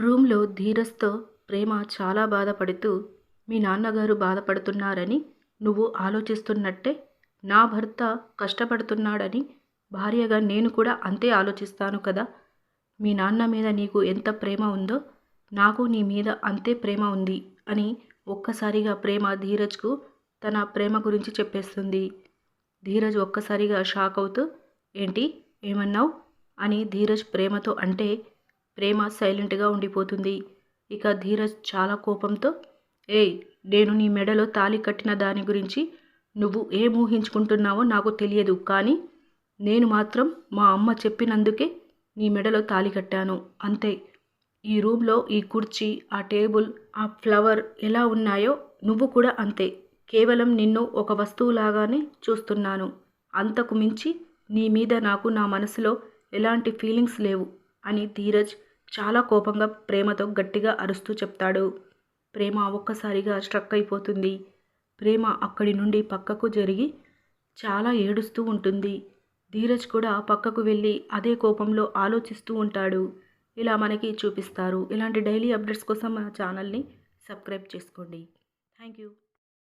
రూమ్లో ధీరజ్తో ప్రేమ చాలా బాధపడుతూ మీ నాన్నగారు బాధపడుతున్నారని నువ్వు ఆలోచిస్తున్నట్టే నా భర్త కష్టపడుతున్నాడని భార్యగా నేను కూడా అంతే ఆలోచిస్తాను కదా. మీ నాన్న మీద నీకు ఎంత ప్రేమ ఉందో నాకు నీ మీద అంతే ప్రేమ ఉంది అని ఒక్కసారిగా ప్రేమ ధీరజ్కు తన ప్రేమ గురించి చెప్పేస్తుంది. ధీరజ్ ఒక్కసారిగా షాక్ అవుతూ ఏంటి? ఏమన్నావు? అని ధీరజ్ ప్రేమతో అంటే ప్రేమ సైలెంట్గా ఉండిపోతుంది. ఇక ధీరజ్ చాలా కోపంతో ఏయ్ నేను నీ మెడలో తాళి కట్టిన దాని గురించి నువ్వు ఏం ఊహించుకుంటున్నావో నాకు తెలియదు కానీ నేను మాత్రం మా అమ్మ చెప్పినందుకే నీ మెడలో తాళి కట్టాను. అంతే. ఈ రూమ్లో ఈ కుర్చీ ఆ టేబుల్ ఆ ఫ్లవర్ ఎలా ఉన్నాయో నువ్వు కూడా అంతే. కేవలం నిన్ను ఒక వస్తువులాగానే చూస్తున్నాను. అంతకు మించి నీ మీద నాకు నా మనసులో ఎలాంటి ఫీలింగ్స్ లేవు. అని ధీరజ్ చాలా కోపంగా ప్రేమతో గట్టిగా అరుస్తూ చెప్తాడు. ప్రేమ ఒక్కసారిగా స్ట్రక్ అయిపోతుంది. ప్రేమ అక్కడి నుండి పక్కకు జరిగి చాలా ఏడుస్తూ ఉంటుంది. ధీరజ్ కూడా పక్కకు వెళ్ళి అదే కోపంలో ఆలోచిస్తూ ఉంటాడు. ఇలా మనకి చూపిస్తారు. ఇలాంటి డైలీ అప్డేట్స్ కోసం మన ఛానల్ని సబ్స్క్రైబ్ చేసుకోండి. Thank you.